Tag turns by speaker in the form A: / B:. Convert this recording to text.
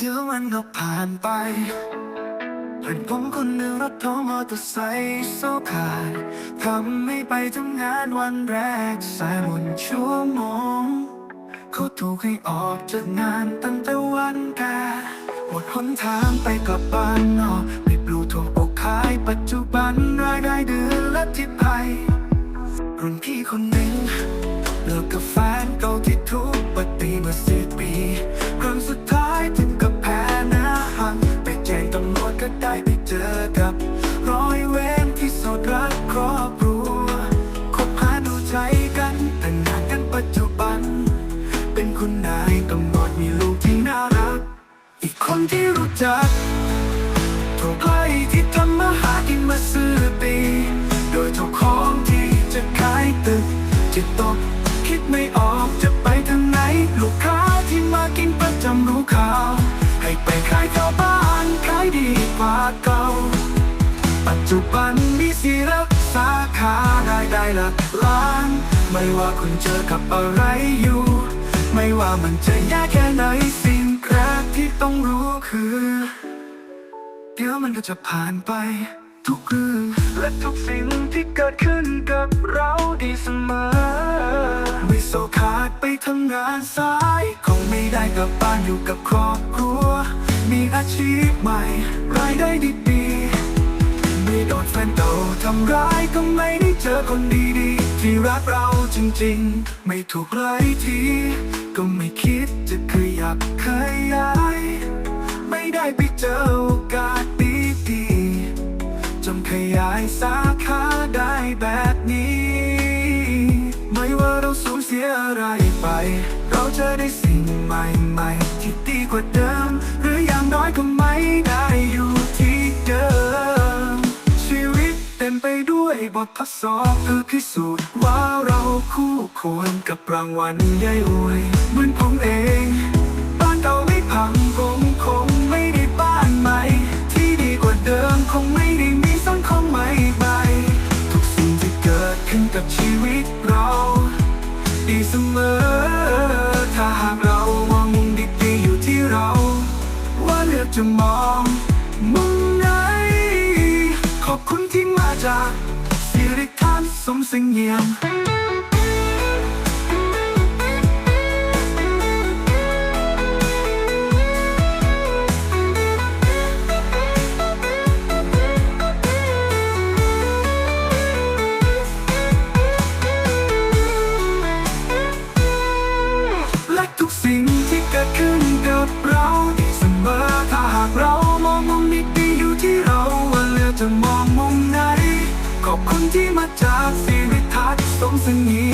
A: เดี๋ยวมันก็ผ่านไปเห็นผมคนหนึ่งรถท้องมอเตอร์ไซค์โซขาดทำไม่ไปทำงานวันแรกสายหมดชั่วโมงเขาถูกให้ออกจากงานตั้งแต่วันแกหมดหนทางไปกับบ้านนอกไม่ปลูกถั่วปกขายปัจจุบันรายได้เดือนละที่ไพรุ่นพี่คนหนึ่งเลิกกับแฟนเก่า ก็ได้ไปเจอกับร้อยเวรที่สดรักครอบครัวคบหาดูใจกันแต่งงานกันปัจจุบัน เป็นคุณนายกำหนดมีลูกที่น่ารัก อีกคนที่รู้จักถูกไล่ที่ทำมาหากินมาซื้อปี โดยเจ้าของที่จะขายตึกจิตตกคิดไม่ออกจะไปทางไหน ลูกค้าที่มากินประจำรู้ข่าว จุบันมีสีรักสาขารายได้หลักล้าน ไม่ว่าคุณเจอกับอะไรอยู่ ไม่ว่ามันจะยากแค่ไหนสิ่งแรกที่ต้องรู้คือ เดี๋ยวมันก็จะผ่านไป ทุกเรื่องและทุกสิ่งที่เกิดขึ้นกับเราดีเสมอ ไม่โซขาดไปทำงานสายคงไม่ได้กลับบ้านอยู่กับครอบครัว มีอาชีพใหม่ รายได้ดี ทำร้ายก็ไม่ได้เจอคนดีๆ ที่รักเราจริงๆ ไม่ถูกไล่ที ก็ไม่คิดจะขยับขยาย ไม่ได้ไปเจอโอกาสดีๆจนขยายสาขาได้แบบนี้ ไม่ว่าเราสูญเสียอะไรไป เราจะได้สิ่งใหม่ๆที่ดีกว่าเดิม หรืออย่างน้อยก็ไม่ได้ บททดสอบเพื่อพิสูจน์ว่าเราคู่ควรกับรางวัลใหญ่อวยเหมือนผมเอง บ้านเก่าไม่พังผมคงไม่ได้บ้านใหม่ ที่ดีกว่าเดิมคงไม่ได้มีสังคมใหม่ใหม่ทุกสิ่งที่เกิดขึ้นกับชีวิตเรา ดีเสมอ ถ้าหากเรามองมุมดีๆอยู่ที่เรา ว่าเลือกจะมองมุมไหนขอบคุณที่มาจาก สิริทัศน์สม ที่มาจากสิริทัศน์สมสงี